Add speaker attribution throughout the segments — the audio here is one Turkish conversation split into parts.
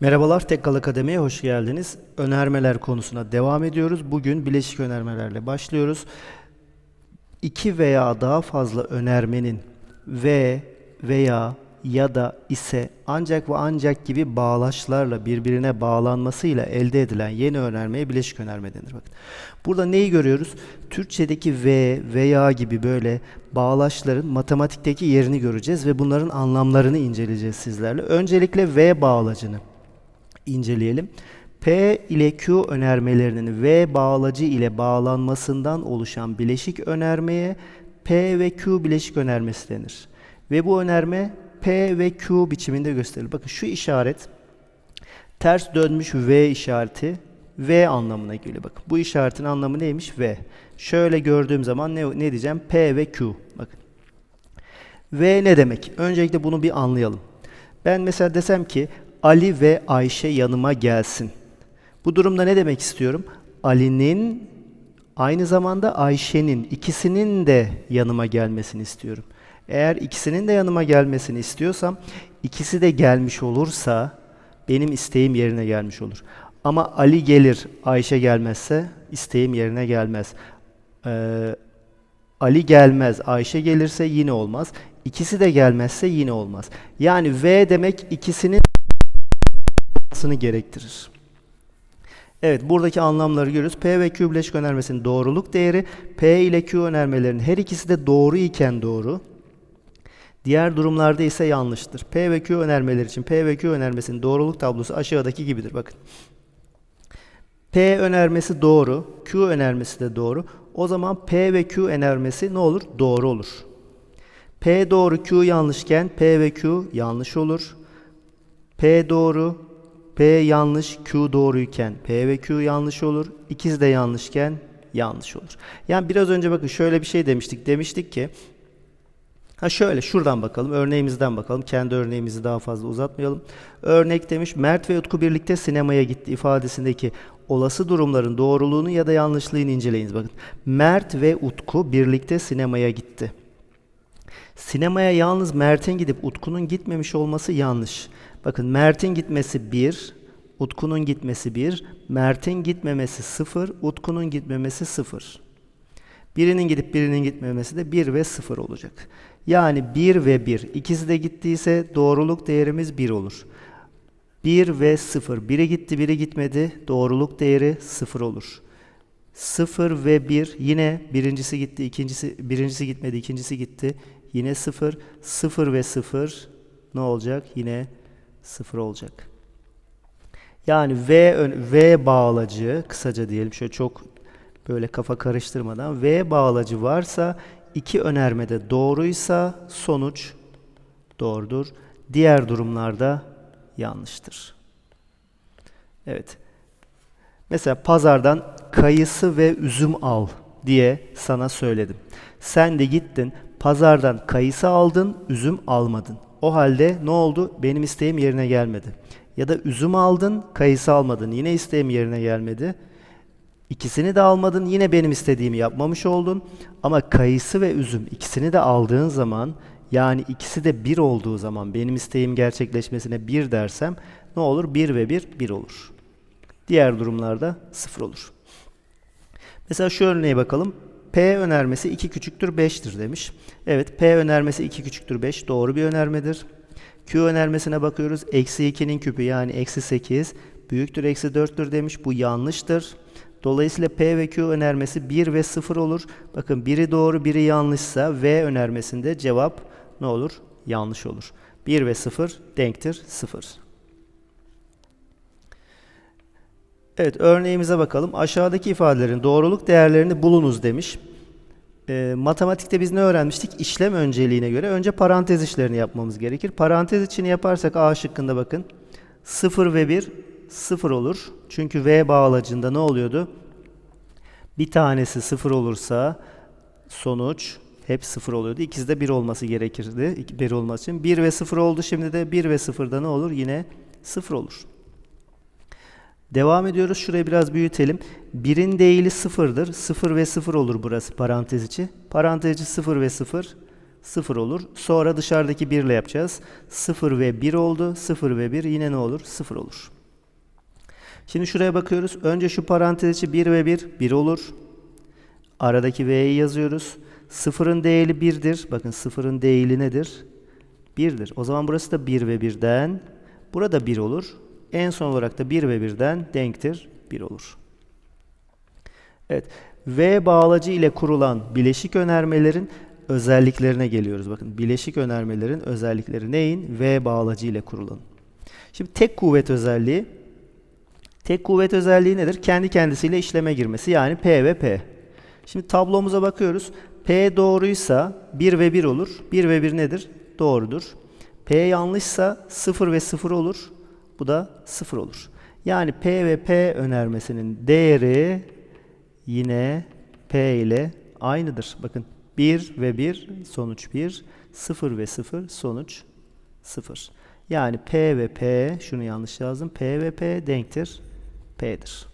Speaker 1: Merhabalar Tekkal Akademi'ye hoş geldiniz. Önermeler konusuna devam ediyoruz. Bugün bileşik önermelerle başlıyoruz. İki veya daha fazla önermenin ve veya ya da ise ancak ve ancak gibi bağlaçlarla birbirine bağlanmasıyla elde edilen yeni önermeye bileşik önerme denir. Bakın. Burada neyi görüyoruz? Türkçedeki ve, veya gibi böyle bağlaçların matematikteki yerini göreceğiz ve bunların anlamlarını inceleyeceğiz sizlerle. Öncelikle ve bağlacını inceleyelim. P ile Q önermelerinin V bağlacı ile bağlanmasından oluşan bileşik önermeye P ve Q bileşik önermesi denir. Ve bu önerme P ve Q biçiminde gösterilir. Bakın şu işaret ters dönmüş V işareti V anlamına geliyor. Bakın bu işaretin anlamı neymiş? V. Şöyle gördüğüm zaman ne, ne diyeceğim? P ve Q. Bakın. V ne demek? Öncelikle bunu bir anlayalım. Ben mesela desem ki Ali ve Ayşe yanıma gelsin. Bu durumda ne demek istiyorum? Ali'nin aynı zamanda Ayşe'nin ikisinin de yanıma gelmesini istiyorum. Eğer ikisinin de yanıma gelmesini istiyorsam ikisi de gelmiş olursa benim isteğim yerine gelmiş olur. Ama Ali gelir, Ayşe gelmezse isteğim yerine gelmez. Ee, Ali gelmez, Ayşe gelirse yine olmaz. İkisi de gelmezse yine olmaz. Yani V demek ikisinin olmasını gerektirir. Evet, buradaki anlamları görüyoruz. P ve Q bileşik önermesinin doğruluk değeri, P ile Q önermelerinin her ikisi de doğru iken doğru. Diğer durumlarda ise yanlıştır. P ve Q önermeleri için P ve Q önermesinin doğruluk tablosu aşağıdaki gibidir. Bakın. P önermesi doğru, Q önermesi de doğru. O zaman P ve Q önermesi ne olur? Doğru olur. P doğru, Q yanlışken P ve Q yanlış olur. P doğru, P yanlış, Q doğruyken P ve Q yanlış olur. İkisi de yanlışken yanlış olur. Yani biraz önce bakın şöyle bir şey demiştik. Demiştik ki Ha şöyle şuradan bakalım. Örneğimizden bakalım. Kendi örneğimizi daha fazla uzatmayalım. Örnek demiş Mert ve Utku birlikte sinemaya gitti ifadesindeki olası durumların doğruluğunu ya da yanlışlığını inceleyiniz. Bakın. Mert ve Utku birlikte sinemaya gitti. Sinemaya yalnız Mert'in gidip Utku'nun gitmemiş olması yanlış. Bakın Mert'in gitmesi 1, Utku'nun gitmesi 1, Mert'in gitmemesi 0, Utku'nun gitmemesi 0. Birinin gidip birinin gitmemesi de 1 ve 0 olacak. Yani 1 ve 1 ikisi de gittiyse doğruluk değerimiz 1 olur. 1 ve 0 biri gitti biri gitmedi doğruluk değeri 0 olur. 0 ve 1 yine birincisi gitti ikincisi birincisi gitmedi ikincisi gitti yine 0 0 ve 0 ne olacak yine 0 olacak. Yani V V bağlacı kısaca diyelim şöyle çok böyle kafa karıştırmadan V bağlacı varsa iki önermede doğruysa sonuç doğrudur. Diğer durumlarda yanlıştır. Evet. Mesela pazardan kayısı ve üzüm al diye sana söyledim. Sen de gittin pazardan kayısı aldın, üzüm almadın. O halde ne oldu? Benim isteğim yerine gelmedi. Ya da üzüm aldın, kayısı almadın. Yine isteğim yerine gelmedi. İkisini de almadın, yine benim istediğimi yapmamış oldun. Ama kayısı ve üzüm ikisini de aldığın zaman, yani ikisi de bir olduğu zaman benim isteğim gerçekleşmesine bir dersem ne olur? Bir ve bir, bir olur. Diğer durumlarda sıfır olur. Mesela şu örneğe bakalım. P önermesi 2 küçüktür 5'tir demiş. Evet P önermesi 2 küçüktür 5 doğru bir önermedir. Q önermesine bakıyoruz. Eksi 2'nin küpü yani eksi 8 büyüktür eksi 4'tür demiş. Bu yanlıştır. Dolayısıyla P ve Q önermesi 1 ve 0 olur. Bakın biri doğru biri yanlışsa V önermesinde cevap ne olur? Yanlış olur. 1 ve 0 denktir 0. Evet örneğimize bakalım. Aşağıdaki ifadelerin doğruluk değerlerini bulunuz demiş. Ee, matematikte biz ne öğrenmiştik? İşlem önceliğine göre önce parantez işlerini yapmamız gerekir. Parantez içini yaparsak A şıkkında bakın. 0 ve 1 0 olur. Çünkü V bağlacında ne oluyordu? Bir tanesi 0 olursa sonuç hep 0 oluyordu. İkisi de 1 olması gerekirdi. 1 olması için. 1 ve 0 oldu. Şimdi de 1 ve 0'da ne olur? Yine 0 olur. Devam ediyoruz. Şurayı biraz büyütelim. 1'in değili 0'dır. 0 ve 0 olur burası parantez içi. Parantez içi 0 ve 0 0 olur. Sonra dışarıdaki 1 ile yapacağız. 0 ve 1 oldu. 0 ve 1 yine ne olur? 0 olur. Şimdi şuraya bakıyoruz. Önce şu parantez içi 1 ve 1 1 olur. Aradaki v'yi yazıyoruz. Sıfırın değili 1'dir. Bakın sıfırın değili nedir? 1'dir. O zaman burası da 1 ve 1'den. Burada 1 olur. En son olarak da 1 ve 1'den denktir. 1 olur. Evet. V bağlacı ile kurulan bileşik önermelerin özelliklerine geliyoruz. Bakın bileşik önermelerin özellikleri neyin? V bağlacı ile kurulan. Şimdi tek kuvvet özelliği Tek kuvvet özelliği nedir? Kendi kendisiyle işleme girmesi yani P ve P. Şimdi tablomuza bakıyoruz. P doğruysa 1 ve 1 olur. 1 ve 1 nedir? Doğrudur. P yanlışsa 0 ve 0 olur. Bu da 0 olur. Yani P ve P önermesinin değeri yine P ile aynıdır. Bakın 1 ve 1 sonuç 1, 0 ve 0 sonuç 0. Yani P ve P, şunu yanlış yazdım. P ve P denktir. P'dir.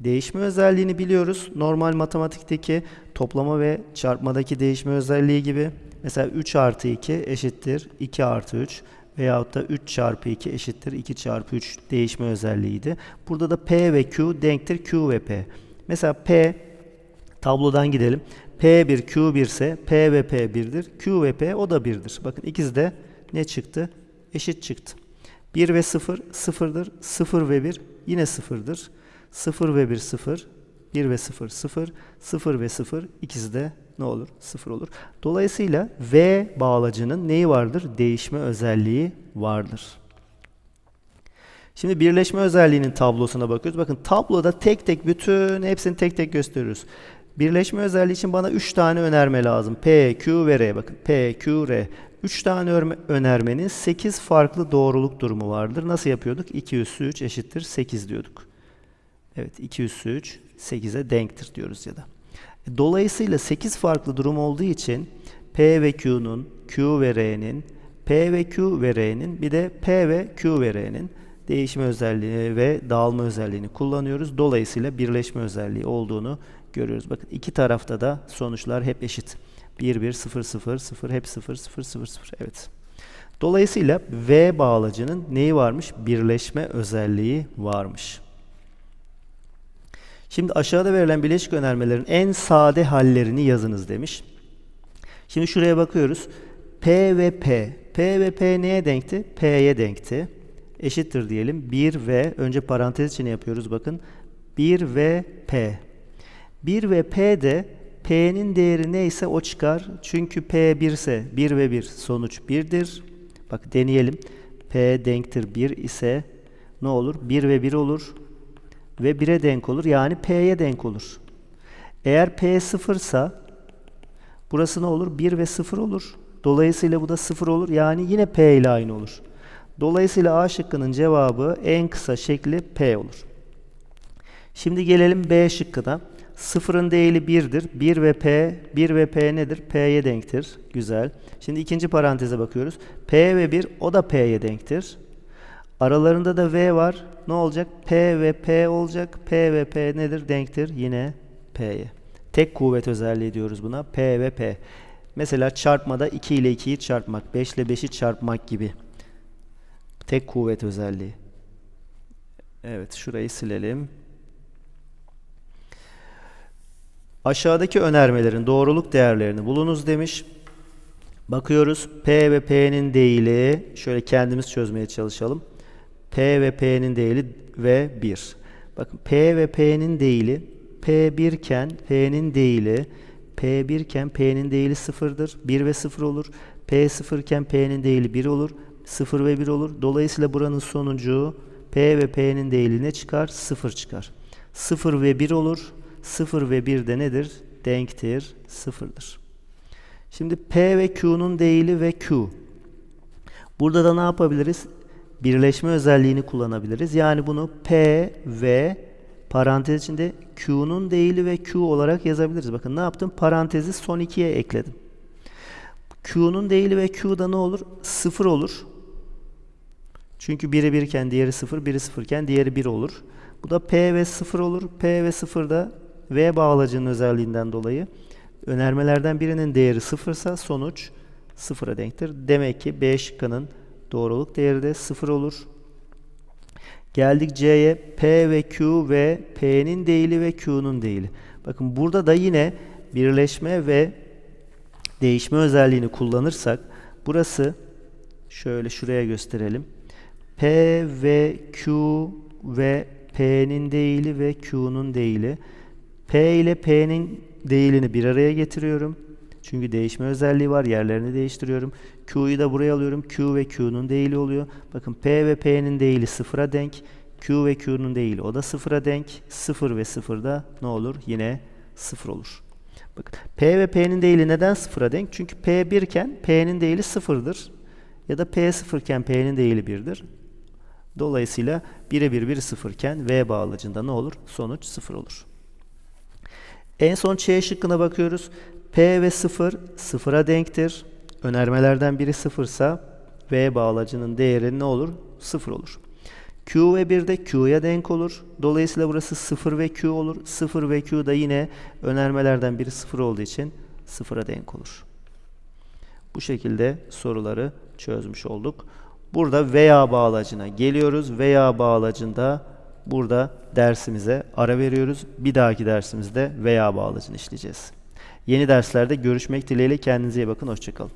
Speaker 1: Değişme özelliğini biliyoruz. Normal matematikteki toplama ve çarpmadaki değişme özelliği gibi. Mesela 3 artı 2 eşittir 2 artı 3 veyahut da 3 çarpı 2 eşittir 2 çarpı 3 değişme özelliğiydi. Burada da P ve Q denktir Q ve P. Mesela P tablodan gidelim. P1 Q1 ise P ve P 1'dir. Q ve P o da 1'dir. Bakın ikisi de ne çıktı? Eşit çıktı. 1 ve 0 sıfırdır. 0 ve 1 yine sıfırdır. 0 ve 1 0. 1 ve 0 0. 0 ve 0 ikisi de ne olur? 0 olur. Dolayısıyla V bağlacının neyi vardır? Değişme özelliği vardır. Şimdi birleşme özelliğinin tablosuna bakıyoruz. Bakın tabloda tek tek bütün hepsini tek tek gösteriyoruz. Birleşme özelliği için bana 3 tane önerme lazım. P, Q ve R. Bakın P, Q, R. 3 tane önermenin 8 farklı doğruluk durumu vardır. Nasıl yapıyorduk? 2 üssü 3 eşittir 8 diyorduk. Evet 2 üssü 3 8'e denktir diyoruz ya da. Dolayısıyla 8 farklı durum olduğu için P ve Q'nun, Q ve R'nin, P ve Q ve R'nin bir de P ve Q ve R'nin değişme özelliği ve dağılma özelliğini kullanıyoruz. Dolayısıyla birleşme özelliği olduğunu görüyoruz. Bakın iki tarafta da sonuçlar hep eşit. 1 1 0 0 0 hep 0 0 0 0. Evet. Dolayısıyla V bağlacının neyi varmış? Birleşme özelliği varmış. Şimdi aşağıda verilen bileşik önermelerin en sade hallerini yazınız demiş. Şimdi şuraya bakıyoruz. P ve P. P ve P neye denkti? P'ye denkti. Eşittir diyelim. 1 ve önce parantez içine yapıyoruz bakın. 1 ve P. 1 ve P de P'nin değeri neyse o çıkar. Çünkü P 1 ise 1 ve 1 sonuç 1'dir. Bak deneyelim. P denktir 1 ise ne olur? 1 ve 1 olur. Ve 1'e denk olur. Yani P'ye denk olur. Eğer P 0 ise burası ne olur? 1 ve 0 olur. Dolayısıyla bu da 0 olur. Yani yine P ile aynı olur. Dolayısıyla A şıkkının cevabı en kısa şekli P olur. Şimdi gelelim B şıkkına. Sıfırın değili 1'dir. 1 ve P, 1 ve P nedir? P'ye denktir. Güzel. Şimdi ikinci paranteze bakıyoruz. P ve 1 o da P'ye denktir. Aralarında da V var. Ne olacak? P ve P olacak. P ve P nedir? Denktir. Yine P'ye. Tek kuvvet özelliği diyoruz buna. P ve P. Mesela çarpmada 2 ile 2'yi çarpmak, 5 ile 5'i çarpmak gibi. Tek kuvvet özelliği. Evet, şurayı silelim. Aşağıdaki önermelerin doğruluk değerlerini bulunuz demiş. Bakıyoruz P ve P'nin değili şöyle kendimiz çözmeye çalışalım. P ve P'nin değili ve 1. Bakın P ve P'nin değili P1 iken P'nin değili P1 iken P'nin değili 0'dır. 1 ve 0 olur. P 0 iken P'nin değili 1 olur. 0 ve 1 olur. Dolayısıyla buranın sonucu P ve P'nin değili ne çıkar? 0 çıkar. 0 ve 1 olur. 0 ve 1 de nedir? Denktir, sıfırdır. Şimdi P ve Q'nun değili ve Q. Burada da ne yapabiliriz? Birleşme özelliğini kullanabiliriz. Yani bunu P ve parantez içinde Q'nun değili ve Q olarak yazabiliriz. Bakın ne yaptım? Parantezi son ikiye ekledim. Q'nun değili ve Q'da ne olur? 0 olur. Çünkü biri 1 iken diğeri 0, biri 0 iken diğeri 1 olur. Bu da P ve 0 olur. P ve 0 da V bağlacının özelliğinden dolayı Önermelerden birinin değeri sıfırsa sonuç sıfıra denktir. Demek ki B şıkkının doğruluk değeri de sıfır olur. Geldik C'ye. P ve Q ve P'nin değili ve Q'nun değili. Bakın burada da yine birleşme ve değişme özelliğini kullanırsak burası şöyle şuraya gösterelim. P ve Q ve P'nin değili ve Q'nun değili. P ile P'nin değilini bir araya getiriyorum. Çünkü değişme özelliği var. Yerlerini değiştiriyorum. Q'yu da buraya alıyorum. Q ve Q'nun değili oluyor. Bakın P ve P'nin değili sıfıra denk. Q ve Q'nun değili o da sıfıra denk. Sıfır ve sıfır da ne olur? Yine sıfır olur. Bakın P ve P'nin değili neden sıfıra denk? Çünkü P 1 iken P'nin değili sıfırdır. Ya da P sıfır iken P'nin değili 1'dir. Dolayısıyla 1'e 1, 1 0 iken V bağlacında ne olur? Sonuç 0 olur. En son Ç şıkkına bakıyoruz. P ve 0 sıfıra denktir. Önermelerden biri sıfırsa V bağlacının değeri ne olur? 0 olur. Q ve 1 de Q'ya denk olur. Dolayısıyla burası 0 ve Q olur. 0 ve Q da yine önermelerden biri 0 olduğu için 0'a denk olur. Bu şekilde soruları çözmüş olduk. Burada veya bağlacına geliyoruz. Veya bağlacında burada dersimize ara veriyoruz. Bir dahaki dersimizde veya bağlacını işleyeceğiz. Yeni derslerde görüşmek dileğiyle kendinize iyi bakın. Hoşçakalın.